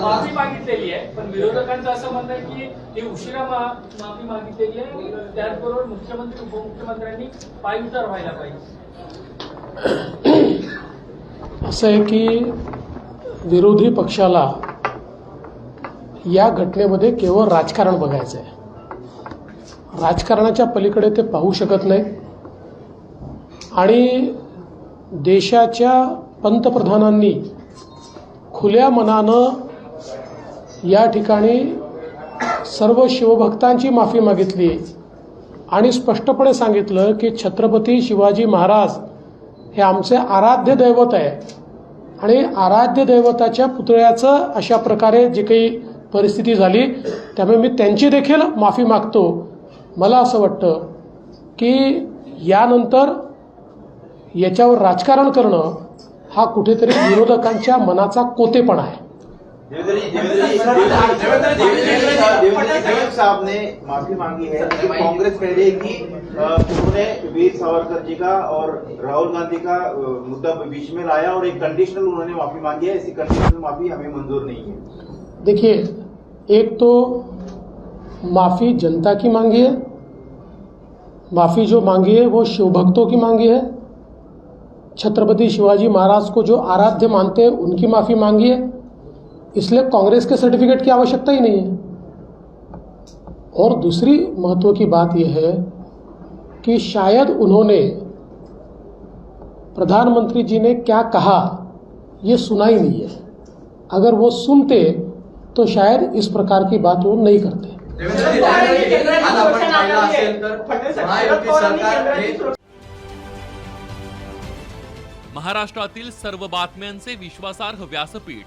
माफी मागितलेली आहे पण विरोधकांचं असं म्हणणं आहे की ही उशिरा माफी मागितलेली आहे. त्याचबरोबर मुख्यमंत्री उपमुख्यमंत्र्यांनी पायउतार व्हायला पाहिजे. असं आहे की विरोधी पक्षाला या घटनेमध्ये केवळ राजकारण बघायचं आहे. राजकारणाच्या पलीकडे ते पाहू शकत नाही. आणि देशाच्या पंतप्रधानांनी खुल्या मनानं या ठिकाणी सर्व शिवभक्तांची माफी मागितली. आणि स्पष्टपणे सांगितलं की छत्रपती शिवाजी महाराज हे आमचे आराध्य दैवत आहे. आणि आराध्य दैवताच्या पुतळ्याचं अशा प्रकारे जी काही परिस्थिती झाली त्यामुळे मी त्यांची देखील माफी मागतो. मला असं वाटतं की यानंतर याच्यावर राजकारण करणं हा कुठेतरी विरोधकांच्या मनाचा कोतेपणा आहे. देवेंद्र जी देवेंद्र साहब ने माफ़ी मांगी है। कि कांग्रेस कह रही है कि उन्होंने वीर सावरकर जी का और राहुल गांधी का मुद्दा बीच में लाया और एक कंडीशनल उन्होंने माफ़ी मांगी है। ऐसी कंडीशनल माफ़ी हमें मंजूर नहीं है। देखिए एक तो माफ़ी जनता की मांगी है। माफ़ी जो मांगी है वो शिवभक्तों की मांगी है। छत्रपति शिवाजी महाराज को जो आराध्य मानते हैं उनकी माफ़ी मांगी है। इसलिए कांग्रेस के सर्टिफिकेट की आवश्यकता ही नहीं है। और दूसरी महत्व की बात यह है कि शायद उन्होंने प्रधानमंत्री जी ने क्या कहा, ये सुना ही नहीं है। अगर वो सुनते तो शायद इस प्रकार की बात वो नहीं करते। महाराष्ट्रातील सर्व बातम्यांचे विश्वासार्ह व्यासपीठ